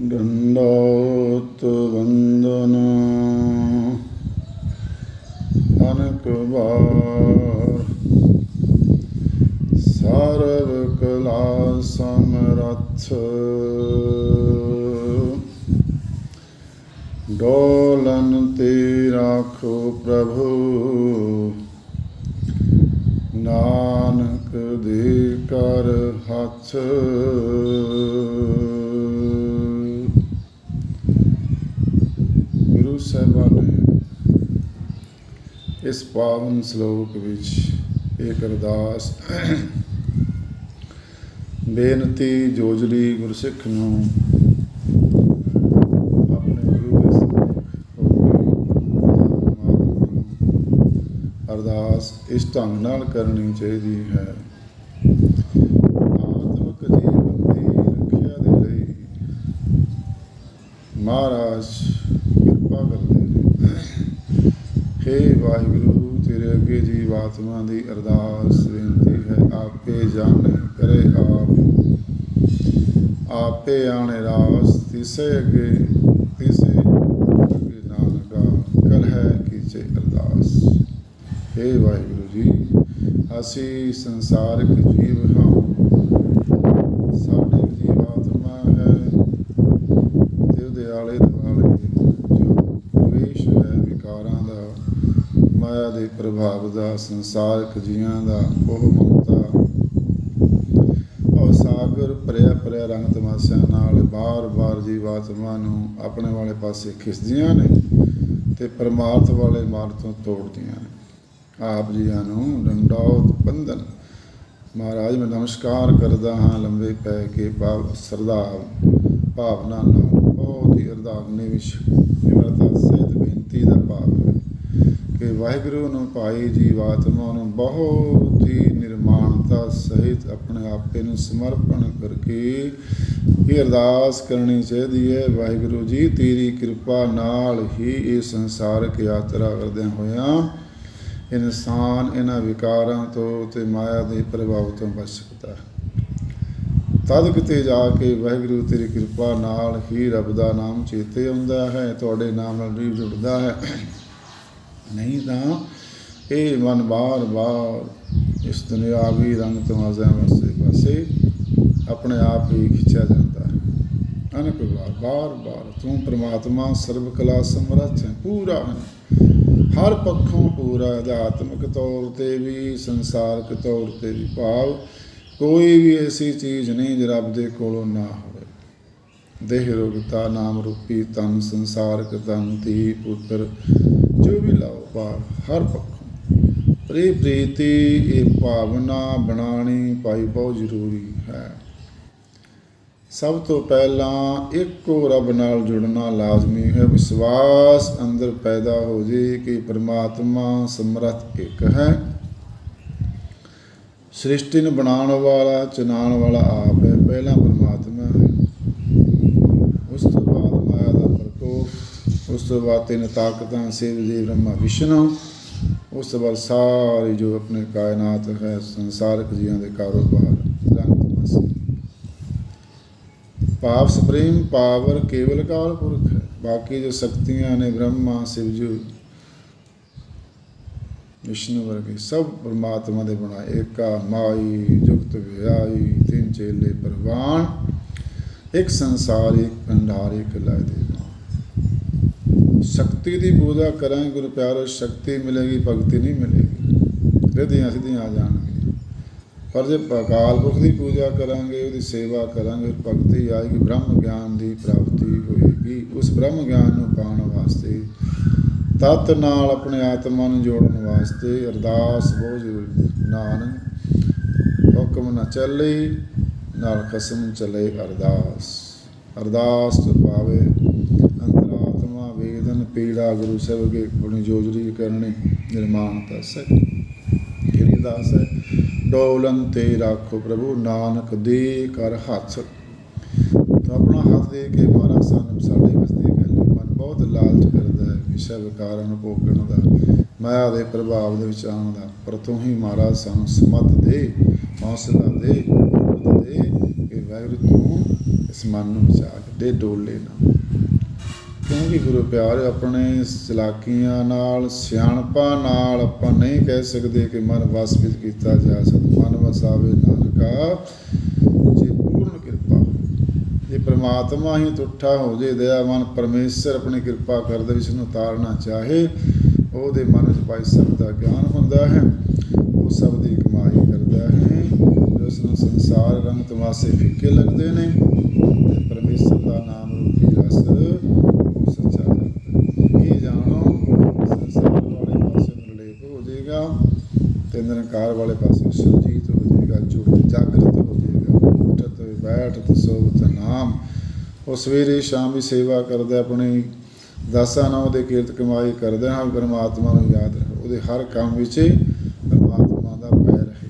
ਦੰਡੋਤ ਵੰਦਨ ਅਨਕ ਵਾਰ ਸਰਵ ਕਲਾ ਸਮਰੱਥ ਡੋਲਨ ਤੇ ਰਾਖੋ ਪ੍ਰਭੂ ਨਾਨਕ ਦੇ ਕਰ ਹੱਥ ਗੁਰੂ ਨੇ ਇਸ ਪਾਵਨ ਸ਼ਲੋਕ ਵਿੱਚ ਇੱਕ ਅਰਦਾਸ ਬੇਨਤੀ ਜੋਜਲੀ ਗੁਰਸਿੱਖ ਨੂੰ ਅਰਦਾਸ ਇਸ ਢੰਗ ਨਾਲ ਕਰਨੀ ਚਾਹੀਦੀ ਹੈ। ਆਤਮਿਕ ਜੀਵਨ ਦੀ ਰੱਖਿਆ ਦੇ ਲਈ ਮਹਾਰਾਜ ਕਿਰਪਾ ਕਰਦੇ ਨੇ ਹੇ ਵਾਹਿਗੁਰੂ, ਤੇਰੇ ਅੱਗੇ ਜੀਵ ਆਤਮਾ ਦੀ ਅਰਦਾਸ ਬੇਨਤੀ ਹੈ, ਆਪੇ ਜਾਣੇ ਕਰੇ ਆਪ। ਆਪੇ ਆਣੇ ਰਾਸ, ਤਿਸੇ ਅੱਗੇ ਤਿਸੇ ਅੱਗੇ ਨਾਨਕਾ। ਕਰ ਹੈ ਕੀਚੇ ਅਰਦਾਸ। ਹੇ ਵਾਹਿਗੁਰੂ ਜੀ, ਅਸੀਂ ਸੰਸਾਰਿਕ ਜੀਵ ਹਾਂ ਸਾਡੇ ਜੀਵ ਆਤਮਾ ਹੈ ਤੇ ਉਹਦੇ ਆਲੇ ਦੁਆਲੇ ਜੋ ਪ੍ਰਵੇਸ਼ ਹੈ ਵਿਕਾਰਾਂ ਦਾ ਮਾਇਆ ਦੇ ਪ੍ਰਭਾਵ ਦਾ, ਸੰਸਾਰਕ ਜੀਆਂ ਦਾ ਉਹ ਮਮਤਾ। ਉਹ ਸਾਗਰ ਭਰਿਆ ਭਰਿਆ ਰੰਗ ਤਮਾਸ਼ਿਆਂ ਨਾਲ ਬਾਰ-ਬਾਰ ਜੀਵਾਤਮਾ ਨੂੰ ਆਪਣੇ ਵਾਲੇ ਪਾਸੇ ਖਿੱਚਦੀਆਂ ਨੇ ਤੇ ਪਰਮਾਰਥ ਵਾਲੇ ਮਾਰਗ ਤੋਂ ਤੋੜਦੀਆਂ ਨੇ। ਆਪ ਜੀਆਂ ਨੂੰ ਡੰਡੌਤ ਬੰਦਨ ਮਹਾਰਾਜ, ਮੈਂ ਨਮਸਕਾਰ ਕਰਦਾ ਹਾਂ ਲੰਬੇ ਪੈ ਕੇ ਭਾਵ ਸਰਦਾ ਭਾਵਨਾ ਨਾਲ। ਬਹੁਤ ਹੀ ਅਰਦਾਸਨੇ ਵਿੱਚ ਨਿਮਰਤਾ ਸਹਿਤ ਬੇਨਤੀ ਦਾ ਭਾਵ ਹੈ। ਕਿ ਵਾਹਿਗੁਰੂ ਨੂੰ ਭਾਈ ਜੀਵਾਤਮਾ ਨੂੰ ਬਹੁਤ ਹੀ ਨਿਰਮਾਣਤਾ ਸਹਿਤ ਆਪਣੇ ਆਪੇ ਨੂੰ ਸਮਰਪਣ ਕਰਕੇ ਇਹ ਅਰਦਾਸ ਕਰਨੀ ਚਾਹੀਦੀ ਹੈ। ਵਾਹਿਗੁਰੂ ਜੀ, ਤੇਰੀ ਕਿਰਪਾ ਨਾਲ ਹੀ ਇਹ ਸੰਸਾਰਕ ਯਾਤਰਾ ਕਰਦਿਆਂ ਹੋਇਆਂ ਇਨਸਾਨ ਇਹਨਾਂ ਵਿਕਾਰਾਂ ਤੋਂ ਤੇ ਮਾਇਆ ਦੇ ਪ੍ਰਭਾਵ ਤੋਂ ਬਚ ਸਕਦਾ ਹੈ। ਤਦ ਕਿਤੇ ਜਾ ਕੇ ਵਾਹਿਗੁਰੂ ਤੇਰੀ ਕਿਰਪਾ ਨਾਲ ਹੀ ਰੱਬ ਦਾ ਨਾਮ ਚੇਤੇ ਆਉਂਦਾ ਹੈ, ਤੁਹਾਡੇ ਨਾਮ ਨਾਲ ਵੀ ਜੁੜਦਾ ਹੈ। ਨਹੀਂ ਤਾਂ ਇਹ ਮਨ ਬਾਰ-ਬਾਰ ਇਸ ਦੁਨਿਆਵੀ ਰੰਗ ਤਮਾਜ਼ਿਆਂ ਵਾਸਤੇ ਪਾਸੇ ਆਪਣੇ ਆਪ ਹੀ ਖਿੱਚਿਆ ਜਾਂਦਾ ਹੈ। ਅਨਕ ਵਾਰ ਬਾਰ-ਬਾਰ ਤੂੰ ਪ੍ਰਮਾਤਮਾ ਸਰਬ ਕਲਾ ਸਮਰੱਥ ਹੈ, ਪੂਰਾ ਹੈ। ਹਰ ਪੱਖੋਂ ਪੂਰਾ ਅਧਿਆਤਮਿਕ ਤੌਰ ਤੇ ਵੀ, ਸੰਸਾਰਕ ਤੌਰ ਤੇ ਵੀ ਭਾਵ, ਕੋਈ ਵੀ ਐਸੀ ਚੀਜ਼ ਨਹੀਂ ਜੋ ਰੱਬ ਦੇ ਕੋਲੋਂ ਨਾ ਹੋਵੇ। ਦੇਹ ਰੋਗਤਾ ਨਾਮ ਰੂਪੀ ਤਨ ਸੰਸਾਰਕ ਤਨ ਧੀ ਪੁੱਤਰ ਜੋ ਵੀ ਲਾਓ ਭਾਵ ਹਰ ਪੱਖੋਂ। ਪ੍ਰੀ ਪ੍ਰੀਤੀ ਇਹ ਭਾਵਨਾ ਬਣਾਣੀ ਭਾਈ ਬਹੁਤ ਜ਼ਰੂਰੀ ਹੈ। ਸਭ ਤੋਂ ਪਹਿਲਾਂ ਇੱਕੋ ਰੱਬ ਨਾਲ ਜੁੜਨਾ ਲਾਜ਼ਮੀ ਹੈ। ਵਿਸ਼ਵਾਸ ਅੰਦਰ ਪੈਦਾ ਹੋ ਜੇ ਕਿ ਪ੍ਰਮਾਤਮਾ ਸਮਰੱਥ ਇੱਕ ਹੈ। ਸ੍ਰਿਸ਼ਟੀ ਨੂੰ ਬਣਾਉਣ ਵਾਲਾ ਚਨਾਉਣ ਵਾਲਾ ਆਪ ਹੈ। ਪਹਿਲਾ ਪ੍ਰਮਾਤਮਾ ਹੈ ਉਸ ਤੋਂ ਬਾਅਦ ਮਾਇਆ ਦਾ ਪ੍ਰਕੋਪ ਉਸ ਤੋਂ ਬਾਅਦ ਤਿੰਨ ਤਾਕਤਾਂ ਸਿਵ ਜੀ ਬ੍ਰਹਮਾ, ਵਿਸ਼ਨੂੰ। ਉਸ ਤੋਂ ਬਾਅਦ ਸਾਰੇ ਜੋ ਆਪਣੇ ਕਾਇਨਾਤ ਹੈ, ਸੰਸਾਰਕ ਜੀਵਾਂ ਦੇ ਕਾਰੋਬਾਰ ਭਾਵ ਸੁਪਰੀਮ, ਪਾਵਰ ਕੇਵਲ ਕਾਲ ਪੁਰਖ ਹੈ। ਬਾਕੀ ਜੋ ਸ਼ਕਤੀਆਂ ਨੇ ਬ੍ਰਹਮਾ ਸ਼ਿਵ ਜੀ ਵਿਸ਼ਨੂੰ ਵਰਗੇ ਸਭ ਪਰਮਾਤਮਾ ਦੇ ਬਣਾਏ, ਏਕਾ, ਮਾਈ, ਜੁਗਤ ਵਿਆਈ ਤਿੰਨ ਚੇਲੇ, ਪਰਵਾਨ। ਇੱਕ ਸੰਸਾਰ, ਇੱਕ ਭੰਡਾਰ, ਇੱਕ ਲੈ ਦੇ ਸ਼ਕਤੀ ਦੀ ਪੂਜਾ ਕਰਾਂਗੇ, ਗੁਰੂ ਪਿਆਰੋ, ਸ਼ਕਤੀ ਮਿਲੇਗੀ, ਭਗਤੀ ਨਹੀਂ ਮਿਲੇਗੀ। ਰਿਧੀਆਂ ਸਿੱਧੀਆਂ ਆ ਜਾਣਗੀਆਂ। ਪਰ ਜੇ ਅਕਾਲ ਪੁਰਖ ਦੀ ਪੂਜਾ ਕਰਾਂਗੇ, ਉਹਦੀ ਸੇਵਾ ਕਰਾਂਗੇ ਭਗਤੀ ਆਏਗੀ, ਬ੍ਰਹਮ ਗਿਆਨ ਦੀ ਪ੍ਰਾਪਤੀ ਹੋਏਗੀ। ਉਸ ਬ੍ਰਹਮ ਗਿਆਨ ਨੂੰ ਪਾਉਣ ਵਾਸਤੇ, ਤਤ ਨਾਲ ਆਪਣੇ ਆਤਮਾ ਨੂੰ ਜੋੜਨ ਵਾਸਤੇ ਅਰਦਾਸ ਬਹੁਤ ਜ਼ਰੂਰੀ ਨਾਨਕ, ਹੁਕਮ ਨਾ ਚੱਲੇ, ਨਾਲ ਕਸਮ ਚੱਲੇ ਅਰਦਾਸ। ਅਰਦਾਸ ਤੋਂ ਪਾਵੇ ਪੀੜਾ ਗੁਰੂ ਸਾਹਿਬ ਕੇ ਆਪਣੀ ਜੋਜਰੀ ਕਰਨੀ, ਨਿਰਮਾਣ ਕਰ ਸਕੇ ਜਿਹੜੀ ਅਰਦਾਸ ਹੈ, ਡੋਲਨ ਤੇ ਰੱਖੋ ਪ੍ਰਭੂ, ਨਾਨਕ ਦੇ ਕਰ ਹੱਥ। ਤਾਂ ਆਪਣਾ ਹੱਥ ਦੇ ਕੇ ਮਹਾਰਾਜ ਸਾਨੂੰ, ਸਾਡੇ ਵਾਸਤੇ ਗੱਲ ਮਨ ਬਹੁਤ ਲਾਲਚ ਕਰਦਾ ਹੈ ਵਿਸ਼ਾ ਵਿਕਾਰਾਂ ਨੂੰ ਭੋਗਣ ਦਾ, ਮਾਇਆ ਦੇ ਪ੍ਰਭਾਵ ਦੇ ਵਿੱਚ ਆਉਣ ਦਾ। ਪਰ ਤੂੰ ਹੀ ਮਹਾਰਾਜ ਸਾਨੂੰ ਸਮਤ ਦੇ, ਹੌਸਲਾ ਦੇ ਹਿੰਮਤ ਦੇ, ਕਿ ਵਾਹਿਗੁਰੂ ਤੂੰ ਇਸ ਮਨ ਨੂੰ ਬਚਾ ਕੇ ਦੇ ਡੋਲੇ ਨਾ। ਕਿਉਂਕਿ ਗੁਰੂ ਪਿਆਰ ਆਪਣੇ ਚਲਾਕੀਆਂ ਨਾਲ, ਸਿਆਣਪਾਂ ਨਾਲ ਆਪਾਂ ਨਹੀਂ ਕਹਿ ਸਕਦੇ ਕਿ ਮਨ ਵਸ ਵਿੱਚ ਕੀਤਾ ਜਾ ਸਕਦਾ। ਮਨ ਵਸਾਵੇ ਨਾਨਕਾ, ਜੇ ਪੂਰਨ ਕਿਰਪਾ ਜੇ ਪ੍ਰਮਾਤਮਾ ਹੀ ਤੁਠਾ ਹੋ ਜੇ ਦਇਆਵਾਨ ਪਰਮੇਸ਼ਰ ਆਪਣੀ ਕਿਰਪਾ ਕਰਦੇ ਵਿੱਚ ਨੂੰ ਉਤਾਰਨਾ ਚਾਹੇ, ਉਹਦੇ ਮਨ ਵਿੱਚ ਭਾਈ ਸਭ ਦਾ ਗਿਆਨ ਹੁੰਦਾ ਹੈ, ਉਹ ਸਭ ਦੀ ਕਮਾਈ ਕਰਦਾ ਹੈ ਜਿਸ ਨੂੰ ਸੰਸਾਰ ਰੰਗ ਤਮਾਸੇ ਫਿੱਕੇ ਲੱਗਦੇ ਨੇ, ਤੇ ਪਰਮੇਸ਼ਰ ਦਾ ਨਾਮ ਰੂਪੀ ਰਸ ਉਹ ਸੱਚਾ ਲੱਗਦਾ ਇਹ ਜਾਣੋ ਸੰਸਾਰ ਵਾਲੇ ਪਾਸੇ ਨਿਰਲੇਪ ਹੋ ਜਾਏਗਾ ਕਾਰ ਵਾਲੇ ਪਾਸੇ ਸੁਰਜੀਤ ਹੋ ਜਾਏਗਾ ਜੁੜ ਜਾਗਰਤ ਹੋ ਜਾਏਗਾ ਉੱਠਤ ਬੈਠਤ ਸੋਵਤ ਨਾਮ। ਉਹ ਸਵੇਰੇ ਸ਼ਾਮ ਵੀ ਸੇਵਾ ਕਰਦਾ, ਆਪਣੀ ਦਾਸਾਂ ਨਾਲ ਉਹਦੇ ਕੀਰਤ ਕਮਾਈ ਕਰਦਾ ਹਾਂ, ਪਰਮਾਤਮਾ ਨੂੰ ਯਾਦ ਰੱਖੋ ਉਹਦੇ ਹਰ ਕੰਮ ਵਿੱਚ ਪਰਮਾਤਮਾ ਦਾ ਪੈਰ ਹੈ।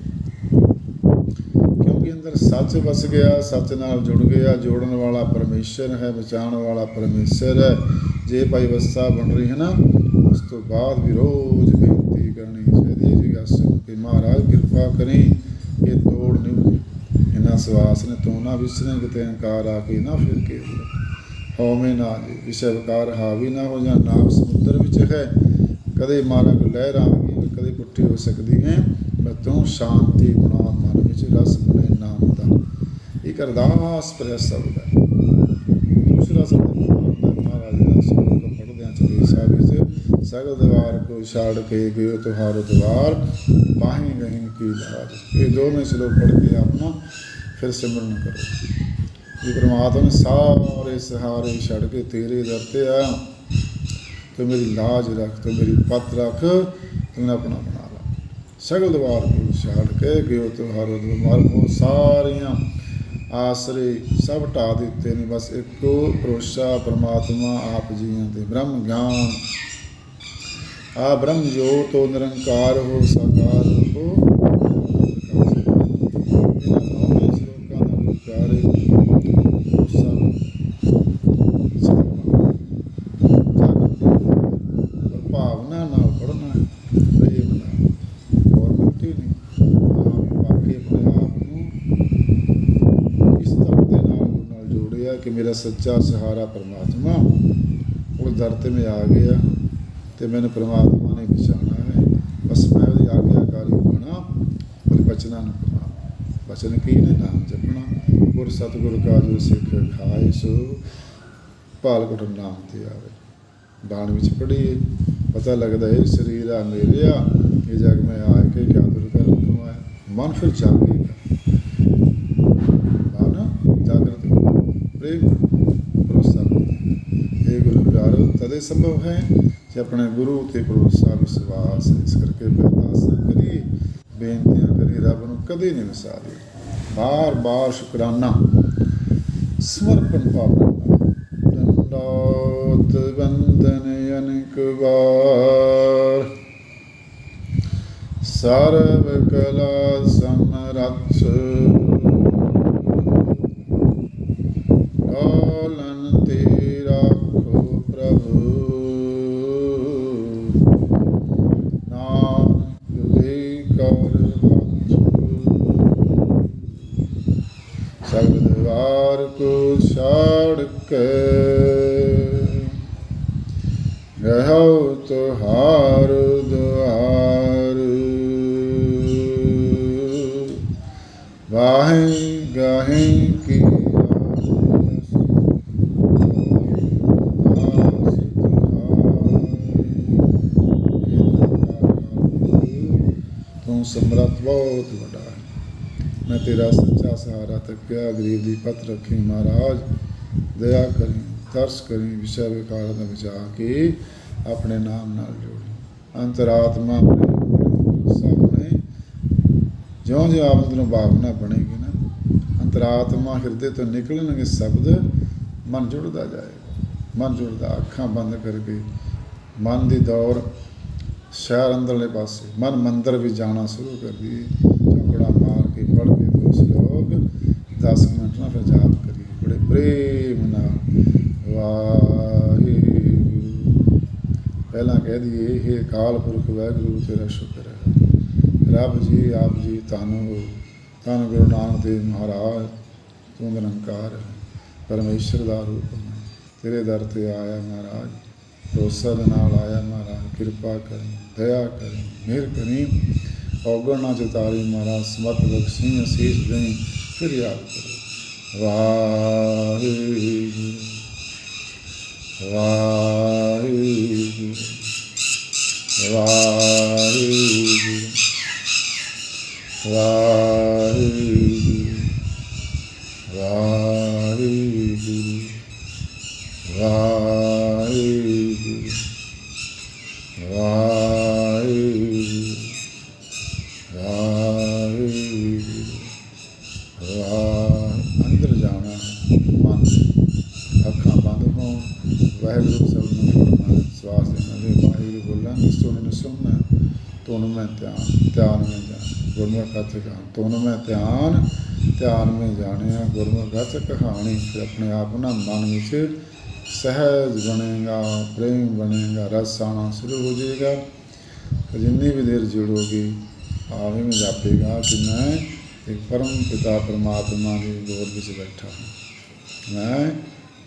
ਕਿਉਂਕਿ ਅੰਦਰ ਸੱਚ ਵਸ ਗਿਆ, ਸੱਚ ਨਾਲ ਜੁੜ ਗਿਆ, ਜੋੜਨ ਵਾਲਾ ਪਰਮੇਸ਼ਰ ਹੈ, ਬਚਾਉਣ ਵਾਲਾ ਪਰਮੇਸ਼ਰ ਹੈ। ਜੇ ਭਾਈ ਅਵਸਥਾ ਬਣ ਰਹੀ ਹੈ ਨਾ, ਉਸ ਤੋਂ ਬਾਅਦ ਵੀ ਰੋਜ਼ ਚਾਹੀਦੀ ਕਿ ਮਹਾਰਾਜ, ਕਿਰਪਾ ਕਰੀ ਇਹ ਤੋੜ ਨਹੀਂ ਇਹਨਾਂ ਸਵਾਸ ਨੇ, ਤੂੰ ਨਾ ਵਿਸਰੇ, ਕਿਤੇ ਹੰਕਾਰ ਆ ਕੇ ਨਾ ਫਿਰ ਕੇ ਹਉਮੈ ਨਾ ਜੀ ਵਿਸ਼ੇ ਵਿਕਾਰ ਹਾਵੀ ਨਾ ਹੋ ਜਾਂ ਨਾਮ ਸਮੁੰਦਰ ਵਿੱਚ ਹੈ। ਕਦੇ ਮਾਰਾ ਕੋ ਲਹਿਰ ਆਵੇਗੀ ਕਦੇ ਪੁੱਠੀ ਹੋ ਸਕਦੀ ਹੈ। ਪਰ ਤੂੰ ਸ਼ਾਂਤੀ ਬਣਾ ਮਨ ਵਿੱਚ ਰਸ ਬਣੇ ਨਾਮ ਦਾ। ਇੱਕ ਅਰਦਾਸ ਪ੍ਰੈ ਸ਼ਬਦ ਹੈ ਦੂਸਰਾ ਸ਼ਬਦ ਮਹਾਰਾਜ ਦਾ ਸ਼ਬਦ ਪੜ੍ਹਦੇ ਹਾਂ ਚਲੇ ਸਾਹਿਬ ਵਿੱਚ ਸਗਲ ਦਵਾਰ ਕੋ ਛਾੜ ਕੇ ਗਇਓ ਤੁਹਾਰੋ ਦਵਾਰ ਬਾਹੀਂ ਗਹੀਂ ਕੀ ਲਾਜ। ਇਹ ਦੋਵੇਂ ਸ਼ਲੋਕ ਪੜ੍ਹ ਕੇ ਆਪਣਾ ਫਿਰ ਸਿਮਰਨ ਕਰੋ। ਇਹ ਪ੍ਰਮਾਤਮਾ ਨੇ ਸਾਰੇ ਸਹਾਰੇ ਛੱਡ ਕੇ ਤੇਰੇ ਦਰ ਤੇ ਆ ਤੂੰ ਮੇਰੀ ਲਾਜ ਰੱਖ, ਤੂੰ ਮੇਰੀ ਪਤ ਰੱਖ, ਤੂੰ ਆਪਣਾ ਬਣਾ ਲਾ। ਸਗਲ ਦਵਾਰ ਕੋ ਛੱਡ ਕੇ ਗਿਓ ਤੁਹਾਰੋ ਦਵਾਰ ਉਹ ਸਾਰੀਆਂ ਆਸਰੇ ਸਭ ਢਾ ਦਿੱਤੇ ਨੇ। ਬਸ ਇੱਕੋ ਭਰੋਸਾ ਪ੍ਰਮਾਤਮਾ ਆਪ ਜੀਆਂ ਤੇ ਬ੍ਰਹਮ ਗਿਆਨ ਆ ਬ੍ਰਹਮ ਜੋਤੋ ਨਿਰੰਕਾਰ ਹੋ ਸਾਕਾਰ ਹੋ। ਇਹਨਾਂ ਦੋਵੇਂ ਸ਼ਲੋਕਾਂ ਦਾ ਵਿਚਾਰੇ ਭਾਵਨਾ ਨਾਲ ਪੜਨਾ ਪ੍ਰੇਮ ਨਾਲ। ਹੋਰ ਮੁਕਤੀ ਨਹੀਂ ਹਾਂ ਵੀ ਆਪਣੇ ਆਪ ਨੂੰ ਇਸ ਤਰ੍ਹਾਂ ਦੇ ਨਾਲ ਨਾਲ ਜੋੜਿਆ ਕਿ ਮੇਰਾ ਸੱਚਾ ਸਹਾਰਾ ਪਰਮਾਤਮਾ, ਉਹ ਦਰ ਤੇ ਮੈਂ ਆ ਗਿਆ। ਤੇ ਮੈਨੂੰ ਪਰਮਾਤਮਾ ਨੇ ਪਛਾਣਾ ਹੈ। ਬਸ ਮੈਂ ਉਹਦੀ ਆਗਿਆਕਾਰੀ ਬਣਾ ਉਹਦੇ ਬਚਨਾਂ ਨੂੰ ਕਮਾ ਬਚਨ ਕੀ ਨੇ? ਨਾਮ ਜਪਣਾ। ਗੁਰ ਸਤਿਗੁਰ ਕਾ ਜੋ ਸਿੱਖ ਖਾਏ ਸੋ ਭਾਲਕਟ ਨਾਮ ਤੇ ਆਵੇ। ਬਾਣ ਵਿੱਚ ਪੜੀਏ ਪਤਾ ਲੱਗਦਾ ਹੈ, ਸਰੀਰ ਆ ਮੇਰਿਆ, ਇਹ ਜਗ ਮੈਂ ਆ ਕੇ ਕਿਆ ਦੁਰ ਕਰ ਕਮਾਇਆ ਮਨ ਫਿਰ ਜਾਗੇਗਾ ਮਨ ਜਾਗਰਤ ਪ੍ਰੇਮ, ਭਰੋਸਾ। ਇਹ ਗੁਰੂ ਪਿਆਰੋ, ਤਦੇ ਸੰਭਵ ਹੈ ਕਿ ਆਪਣੇ ਗੁਰੂ ਤੇ ਭਰੋਸਾ ਵਿਸ਼ਵਾਸ ਇਸ ਕਰਕੇ ਅਰਦਾਸਾਂ ਕਰੀਏ, ਬੇਨਤੀਆਂ ਕਰੀ ਰੱਬ ਨੂੰ ਕਦੇ ਨਹੀਂ ਵਿਸਾਰੀਏ ਬਾਰ ਬਾਰ ਸ਼ੁਕਰਾਨਾ, ਸਮਰਪਣ ਭਾਵਨਾ। ਦੰਡੋਤ ਬੰਦਨ ਅਨੇਕ ਵਾਰ। ਸਰਬ ਕਲਾ ਸਮਰੱਥ। ਕਾਲਨ ਤੇ ਗਾਹੇ ਕੀ ਤੂੰ ਸਮਰੱਥ ਬਹੁਤ ਵੱਡਾ ਹੈ। ਮੈਂ ਤੇਰਾ ਸੱਚਾ ਸਹਾਰਾ ਤੱਕਿਆ ਗਰੀਬ ਦੀ ਪਤ ਰੱਖੀ ਮਹਾਰਾਜ। ਦਇਆ ਕਰੀ, ਤਰਸ ਕਰੀ ਵਿਸ਼ਾ ਵਿਕਾਰ ਦਾ ਬਚਾ ਕੇ ਆਪਣੇ ਨਾਮ ਨਾਲ ਜੋੜੀ। ਅੰਤਰਾਤਮਾ ਪ੍ਰੇਮ ਸਾਹਮਣੇ ਜਿਉਂ ਜਿਉਂ ਆਪ ਅੰਦਰੋਂ ਭਾਵਨਾ ਬਣੇਗੀ ਅੰਤਰਾਤਮਾ ਹਿਰਦੇ ਤੋਂ ਨਿਕਲਣਗੇ ਸ਼ਬਦ, ਮਨ ਜੁੜਦਾ ਜਾਏਗਾ। ਮਨ ਜੁੜਦਾ, ਅੱਖਾਂ ਬੰਦ ਕਰਕੇ ਮਨ ਦੀ ਦੌੜ ਸ਼ਹਿਰ ਅੰਦਰਲੇ ਪਾਸੇ, ਮਨ ਮੰਦਰ ਵੀ ਜਾਣਾ ਸ਼ੁਰੂ ਕਰ ਦੀ ਚੌਕੜਾ ਮਾਰ ਕੇ ਪੜ੍ਹ ਕੇ ਦੋ ਸ਼ਲੋਕ 10 ਮਿੰਟ ਨਾਲ ਫਿਰ ਜਾਪ ਕਰੀਏ। ਬੜੇ ਪ੍ਰੇਮ ਨਾਲ, ਵਾਹਿਗੁਰੂ। ਪਹਿਲਾਂ ਕਹਿ ਦਈਏ ਇਹ ਅਕਾਲ ਪੁਰਖ, ਵਾਹਿਗੁਰੂ ਤੇਰਾ ਸ਼ੁਕਰ ਹੈ। ਰੱਬ ਜੀ, ਆਪ ਜੀ ਤੁਹਾਨੂੰ ਧੰਨ ਗੁਰੂ ਨਾਨਕ ਦੇਵ ਮਹਾਰਾਜ, ਤੂੰ ਨਿਰੰਕਾਰ ਪਰਮੇਸ਼ਰ ਦਾ ਰੂਪ ਤੇਰੇ ਦਰ ਤੇ ਆਇਆ ਮਹਾਰਾਜ, ਭਰੋਸਾ ਦੇ ਨਾਲ ਆਇਆ ਮਹਾਰਾਜ, ਕਿਰਪਾ ਕਰੀ, ਦਇਆ ਕਰੀ, ਮਿਹਰ ਕਰੀ। ਔਗਣ ਨਾ ਚਤਾਰੀ ਮਹਾਰਾਜ, ਸਮਤ ਬਖਸ਼ੀ, ਅਸੀਸ ਦੇਈ, ਫਿਰ ਯਾਦ ਕਰੋ। ਵਾਹਿਗੁਰੂ ਵਾਹਿਗੁਰੂ ਵਾਹਿਗੁਰੂ ਨੂੰ ਵਾਹਿਗੁਰੂ ਸਭ ਨੂੰ ਸਵਾਸ ਦੇਣਾ ਜੇ ਵਾਹਿਗੁਰੂ ਬੋਲਾਂ ਇਸ ਤੋਂ ਮੈਨੂੰ ਸੁਣਨਾ, ਤੋਂ ਮੈਂ ਧਿਆਨ ਧਿਆਨ ਮੈਂ ਜਾਣ। ਗੁਰਮੁਖ ਕਥ ਕਹਾਣ ਤੋਂ ਮੈਂ ਧਿਆਨ ਧਿਆਨ ਮੈਂ ਜਾਣਿਆ ਗੁਰਮੁਖ ਕਥ ਕਹਾਣੀ, ਫਿਰ ਆਪਣੇ ਆਪ ਨਾ ਮਨ ਵਿੱਚ ਸਹਿਜ ਬਣੇਗਾ, ਪ੍ਰੇਮ ਬਣੇਗਾ, ਰਸ ਆਣਾ ਸ਼ੁਰੂ ਹੋ ਜਾਏਗਾ। ਜਿੰਨੀ ਵੀ ਦੇਰ ਜੁੜੋਗੇ ਆਵੇਂ ਮੈਂ ਜਾਪੇਗਾ ਕਿ ਮੈਂ ਇੱਕ ਪਰਮ ਪਿਤਾ, ਪਰਮਾਤਮਾ ਦੀ ਗੋਦ ਵਿੱਚ ਬੈਠਾ ਹਾਂ। ਮੈਂ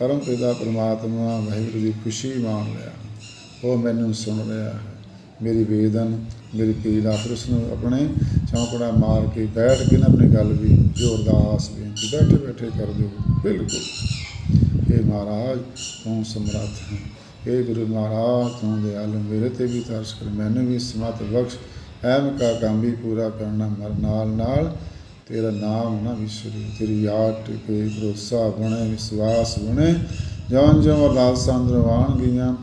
ਪਰਮ ਪਿਤਾ ਪਰਮਾਤਮਾ ਵਾਹਿਗੁਰੂ ਦੀ ਖੁਸ਼ੀ ਮਾਣ ਰਿਹਾ ਉਹ ਮੈਨੂੰ ਸੁਣ ਰਿਹਾ ਹੈ। ਮੇਰੀ ਵੇਦਨ, ਮੇਰੀ ਪੀੜਾ ਫਿਰ ਉਸ ਨੂੰ ਆਪਣੇ ਚੌਂਕੜਾ ਮਾਰ ਕੇ ਬੈਠ ਕੇ ਨਾ ਆਪਣੀ ਗੱਲ ਵੀ ਜ਼ੋਰਦਾਸ ਬੇਨਤੀ ਬੈਠੇ ਬੈਠੇ ਕਰ ਦਿਓ। ਬਿਲਕੁਲ। ਇਹ ਮਹਾਰਾਜ, ਤੂੰ ਸਮਰੱਥ ਹੈ। ਇਹ ਗੁਰੂ ਮਹਾਰਾਜ, ਤੂੰ ਦਿਆਲ ਮੇਰੇ ਤੇ ਵੀ ਤਰਸ ਕਰ। ਮੈਨੂੰ ਵੀ ਸਮਤ ਬਖਸ਼। ਐਮ ਕਾ ਕੰਮ ਵੀ ਪੂਰਾ ਕਰਨਾ ਮਰ ਨਾਲ ਨਾਲ ਤੇਰਾ ਨਾਮ ਨਾ ਵਿਸਰੀ, ਤੇਰੀ ਯਾਦ ਟਿਕੇ ਭਰੋਸਾ ਬਣੇ, ਵਿਸ਼ਵਾਸ ਬਣੇ। ਜਿਉਂ ਜਿਉਂ ਅਰਦਾਸਾਂ ਅੰਦਰਵਾਣ ਗਈਆਂ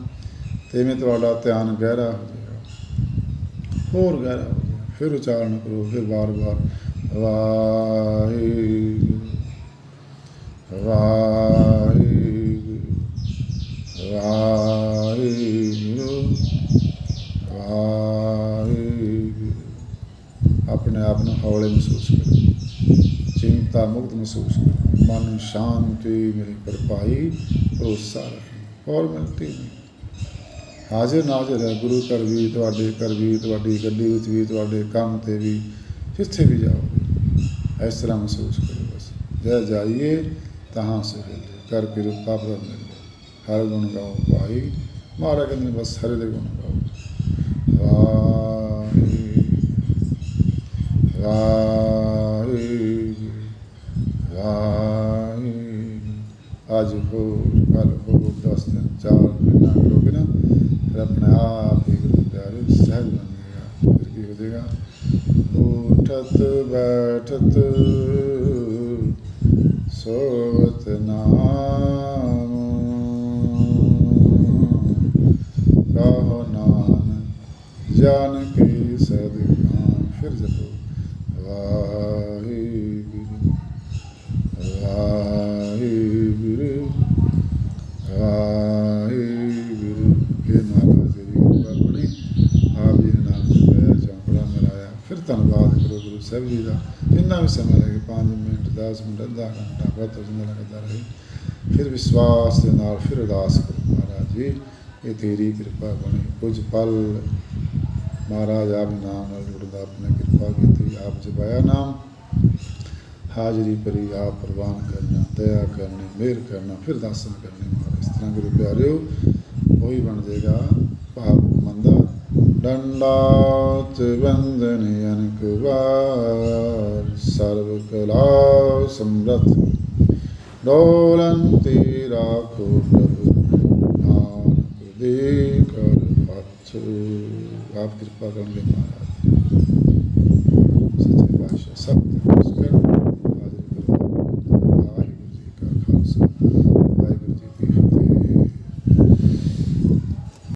ਤੇਵੇਂ ਤੁਹਾਡਾ ਧਿਆਨ ਗਹਿਰਾ ਹੋ ਜਾਏਗਾ। ਹੋਰ ਗਹਿਰਾ ਹੋ ਜਾਏਗਾ। ਫਿਰ ਉਚਾਰਨ ਕਰੋ, ਫਿਰ ਬਾਰ-ਬਾਰ ਵਾਹਿਗੁਰੂ ਵਾਹਿਗੁਰੂ ਵਾਹਿਗੁਰੂ ਵਾਹਿਗੁਰੂ। ਆਪਣੇ ਆਪ ਨੂੰ ਹੌਲੇ ਮਹਿਸੂਸ ਕਰੋ। ਚਿੰਤਾ ਮੁਕਤ ਮਹਿਸੂਸ ਕਰੋ। ਮਨ ਸ਼ਾਂਤੀ ਮੇਰੀ ਭਰਪਾਈ, ਭਰੋਸਾ ਰੱਖੋ ਔਰ ਮਿਲਤੀ ਨਹੀਂ। ਹਾਜ਼ਰ ਨਾਜ਼ਰ ਹੈ, ਗੁਰੂ ਘਰ ਵੀ, ਤੁਹਾਡੇ ਘਰ ਵੀ, ਤੁਹਾਡੀ ਗੱਡੀ ਵਿੱਚ ਵੀ, ਤੁਹਾਡੇ ਕੰਮ ਤੇ ਵੀ, ਜਿੱਥੇ ਵੀ ਜਾਓ। ਇਸ ਤਰ੍ਹਾਂ ਮਹਿਸੂਸ ਕਰੋ ਬਸ। ਜੈ ਜਾਈਏ, ਤਹਾਂ ਸੇ ਹਿਲੇ ਕਰ ਕਿਰਪਾ ਪਰ ਮਿਲੇ ਹਰ ਗੁਣ ਗਾਓ ਭਾਈ ਮਹਾਰਾਜ ਕਹਿੰਦੇ ਬਸ ਹਰੇ ਦੇ ਗੁਣ ਗਾਓ। ਵਾਹਿਗੁਰੂ ਵਾਹਿਗੁਰੂ ਵਾਹਿਗੁਰੂ ਅੱਜ ਹੋਰ ਕੱਲ ਦਸ ਦਿਨ, ਚਾਰ ਮਹੀਨਾ ਕਰੋਗੇ ਨਾ, ਫਿਰ ਆਪਣੇ ਆਪ ਹੀ ਗੁਰੂ ਪਿਆਰੇ ਸਹਿਜ ਬਣ ਫਿਰ ਕੀ ਹੋ ਜਾਏਗਾ? ਉਠਤ, ਬੈਠਤ, ਸੋਵਤ ਨਾਮ। ਕਹੋ ਨਾਨਕ, ਜਾਨ ਜਿੰਨਾ ਵੀ ਸਮਾਂ ਲੱਗੇ 5 ਮਿੰਟ 10 ਮਿੰਟ ਅੱਧਾ ਘੰਟਾ ਵੱਧ ਤੋਂ ਜਿੰਨਾ ਲੱਗਦਾ ਰਹੇ ਫਿਰ ਵਿਸ਼ਵਾਸ ਦੇ ਨਾਲ ਫਿਰ ਉਦਾਸ ਕਰੋ ਮਹਾਰਾਜ ਇਹ ਤੇਰੀ ਕਿਰਪਾ ਬਣੀ ਕੁਝ ਪਲ ਮਹਾਰਾਜ ਆਪ ਨਾਮ ਨਾਲ ਜੁੜਦਾ ਆਪਣੇ ਕਿਰਪਾ ਕੀਤੀ ਆਪ ਜਪਾਇਆ ਨਾਮ ਹਾਜ਼ਰੀ ਭਰੀ ਆਪ ਪ੍ਰਵਾਨ ਕਰਨਾ ਦਇਆ ਕਰਨੀ ਮਿਹਰ ਕਰਨਾ ਫਿਰ ਦਾਸਾਂ ਕਰਨੀ ਮਹਾਰਾਜ ਇਸ ਤਰ੍ਹਾਂ ਗੁਰੂ ਪਿਆਰਿਓ ਉਹੀ ਬਣ ਜਾਏਗਾ ਭਾਵ ਮੰਦਾ ਡੰਡਾਤ ਬੰਦਨ ਅਨਕ ਵਾਰ ਸਰਬ ਕਲਾ ਸਮਰਥ ਰਾਖੋ ਪ੍ਰਭੂ ਨਾਨਕ ਦੇ ਕਰ ਹੱਥ ਆਪ ਕਿਰਪਾ ਕਰਨਗੇ ਮਹਾਰਾਜ